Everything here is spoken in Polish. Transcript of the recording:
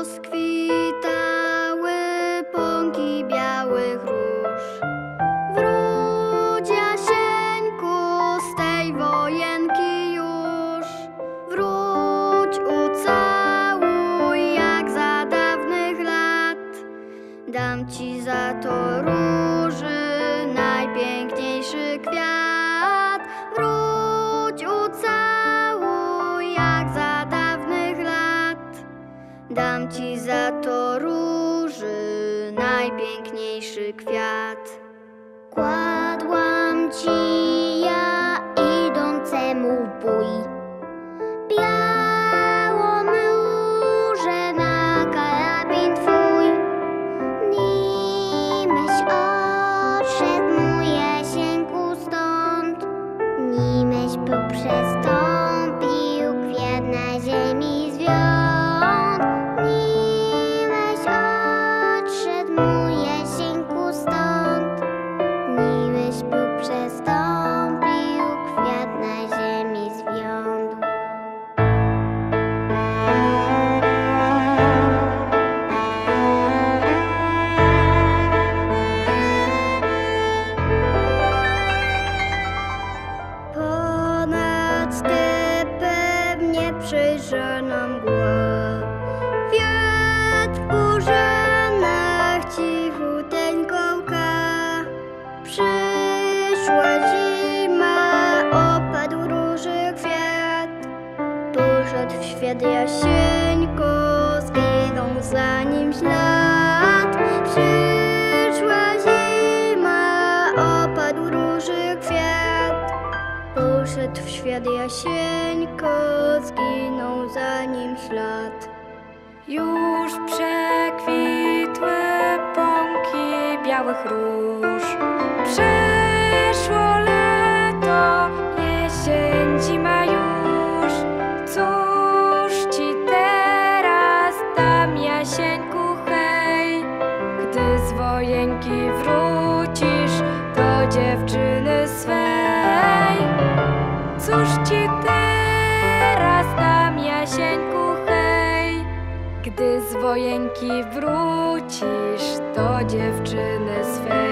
rozkwitały pąki białych róż. Wróć Jasieńku z tej wojenki już. Wróć, ucałuj jak za dawnych lat. Dam ci za to róży Dam ci za to róży najpiękniejszy kwiat. Kładłam ci Świat Jasieńko, zginął za nim ślad Przyszła zima, opadł róży kwiat Poszedł w świat Jasieńko, zginął za nim ślad. Już przekwitły pąki białych róż. Jasieńku, hej? Gdy z wojenki wrócisz do dziewczyny swej. Cóż ci teraz dam, Jasieńku, hej? Gdy z wojenki wrócisz do dziewczyny swej.